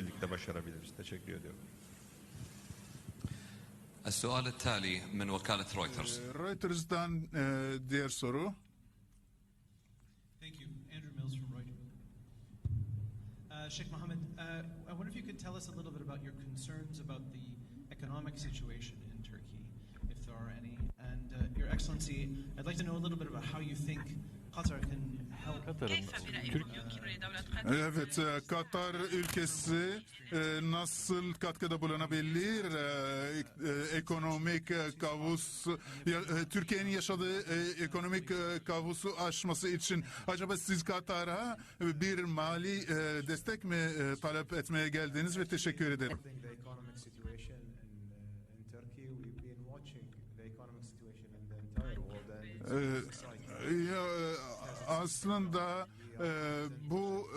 birlikte başarabiliriz. Teşekkür ediyorum. السؤال التالي من وكالة رويترز Reuters'dan e, diğer soru. Thank you. Andrew Mills from Reuters. Uh, Sheikh Mohammed, uh, I wonder if you could tell us a little bit about your concerns about the economic situation in Turkey, if there are any. And uh, Your Excellency, I'd like to know a little bit about how you think Qatar Katar'ın Türk... Evet, e, Katar ülkesi e, nasıl katkıda bulunabilir? E, ekonomik kavus, Türkiye'nin yaşadığı ekonomik kavusu aşması için acaba siz Katar'a bir mali destek mi talep etmeye geldiniz ve teşekkür ederim. Ee, e, aslında e, bu